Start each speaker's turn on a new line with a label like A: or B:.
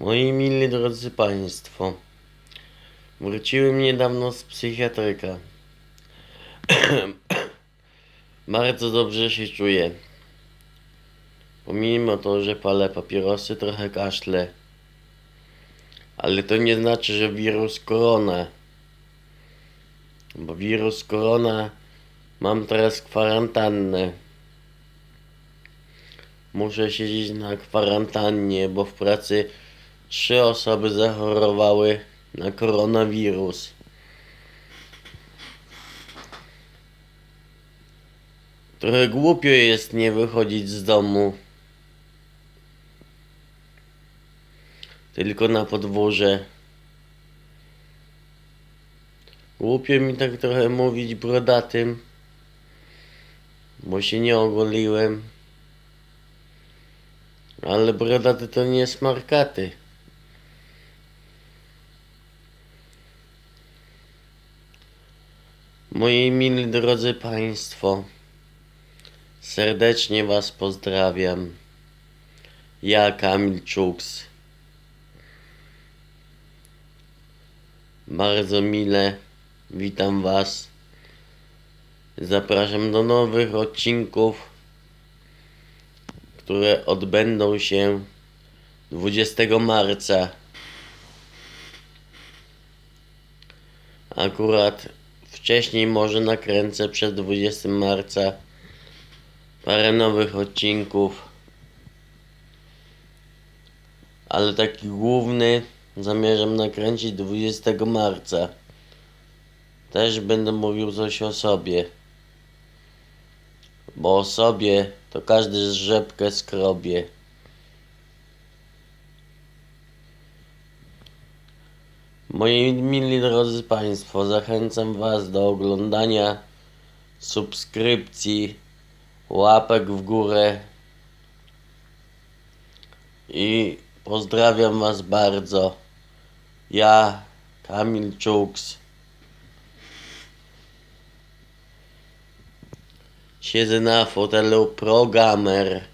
A: Moi mili drodzy Państwo, wróciłem niedawno z psychiatryka. Bardzo dobrze się czuję. Pomimo to, że palę papierosy, trochę kaszlę. Ale to nie znaczy, że wirus korona. Bo wirus korona mam teraz kwarantannę. Muszę siedzieć na kwarantannie, bo w pracy trzy osoby zachorowały na koronawirus. Trochę głupio jest nie wychodzić z domu. Tylko na podwórze. Głupio mi tak trochę mówić brodatym, bo się nie ogoliłem. Ale brodaty to nie smarkaty. Moi mili drodzy Państwo, serdecznie Was pozdrawiam. Ja Kamil Czuks. Bardzo mile witam Was. Zapraszam do nowych odcinków które odbędą się 20 marca. Akurat wcześniej może nakręcę przed 20 marca parę nowych odcinków. Ale taki główny zamierzam nakręcić 20 marca. Też będę mówił coś o sobie. Bo o sobie to każdy zrzepkę skrobie. Moi mili drodzy Państwo, zachęcam Was do oglądania, subskrypcji, łapek w górę i pozdrawiam Was bardzo. Ja, Kamil Czuks. Siedzę na fotelu ProGamer.